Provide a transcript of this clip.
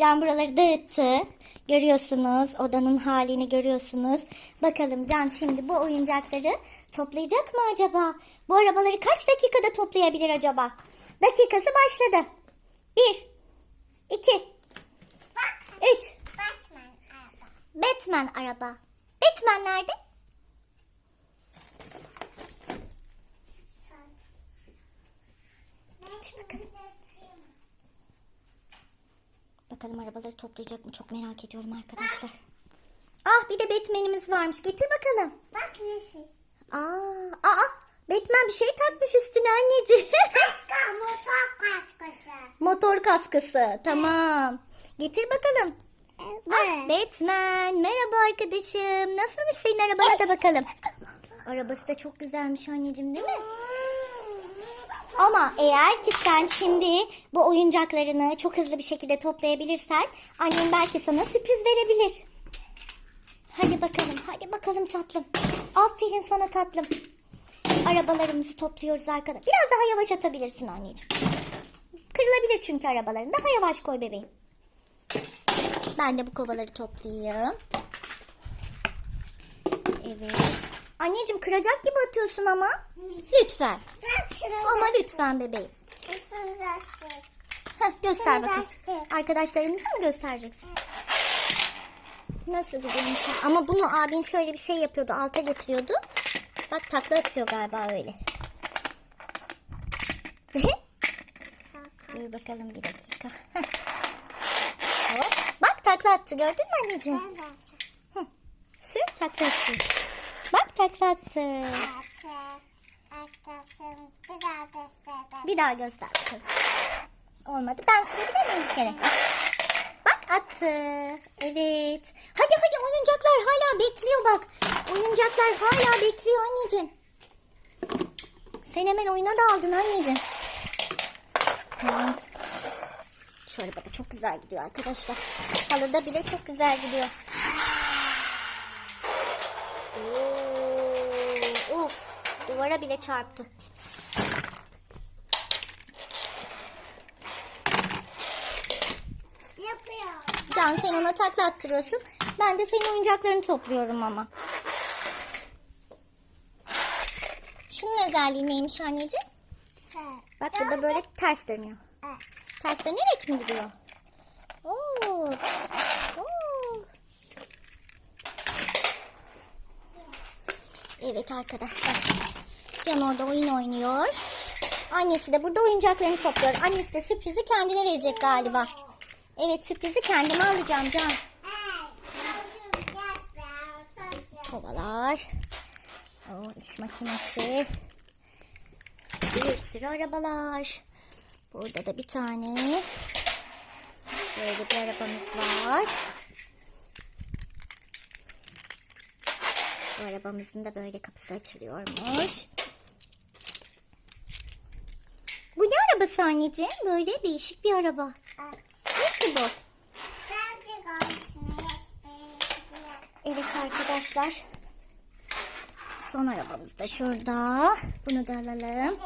Can buraları dağıttı. Görüyorsunuz. Odanın halini görüyorsunuz. Bakalım Can şimdi bu oyuncakları toplayacak mı acaba? Bu arabaları kaç dakikada toplayabilir acaba? Dakikası başladı. Bir, iki, üç. Batman araba. Batman araba. Batman nerede? Bakalım arabaları toplayacak mı? Çok merak ediyorum arkadaşlar. Ah bir de Batman'imiz varmış. Getir bakalım. Bak nasıl? Aa, aa Batman bir şey takmış üstüne anneciğim. Kaska motor kaskası. Motor kaskısı. Tamam. Getir bakalım. Evet. Batman merhaba arkadaşım. Nasılmış senin arabana da bakalım. Arabası da çok güzelmiş anneciğim değil mi? Ama eğer ki sen şimdi bu oyuncaklarını çok hızlı bir şekilde toplayabilirsen annem belki sana sürpriz verebilir. Hadi bakalım, hadi bakalım tatlım. Aferin sana tatlım. Arabalarımızı topluyoruz arkada. Biraz daha yavaş atabilirsin anneciğim. Kırılabilir çünkü arabaların. Daha yavaş koy bebeğim. Ben de bu kovaları toplayayım. Evet. Anneciğim kıracak gibi atıyorsun ama. Lütfen. Ama lütfen bebeğim. Heh, göster bakayım. Arkadaşlarımıza mı göstereceksin? Nasıl gidiyormuş? Ama bunu abin şöyle bir şey yapıyordu. Alta getiriyordu. Bak takla atıyor galiba öyle. Dur bakalım bir dakika. Hop. Bak takla attı gördün mü anneciğim? Sür takla attı. Bak takla attı. Arkadaşım. Bir daha göster. Bir daha göster. Olmadı. Ben sürebilir miyim bir kere? Bak attı. Evet. Hadi hadi oyuncaklar hala bekliyor bak. Oyuncaklar hala bekliyor anneciğim. Sen hemen oyuna daldın anneciğim. Araba da çok güzel gidiyor arkadaşlar. Halıda bile çok güzel gidiyor. Oo, of. Duvara bile çarptı. Yapıyor. Can sen ona takla attırıyorsun. Ben de senin oyuncaklarını topluyorum ama. Şunun özelliği neymiş anneciğim? Sen. Bak burada böyle ters dönüyor. Evet. Ters dönerek mi gidiyor? Oo. Oo. Evet arkadaşlar. Can orada oyun oynuyor. Annesi de burada oyuncaklarını topluyor. Annesi de sürprizi kendine verecek galiba. Evet sürprizi kendime alacağım Can. Kovalar. O iş makinesi. Bir sürü arabalar. Burada da bir tane. Böyle bir arabamız var. Bu arabamızın da böyle kapısı açılıyormuş. Bu ne arabası anneciğim? Böyle değişik bir araba. Ki bu? Evet arkadaşlar. Son arabamız da şurada. Bunu da alalım.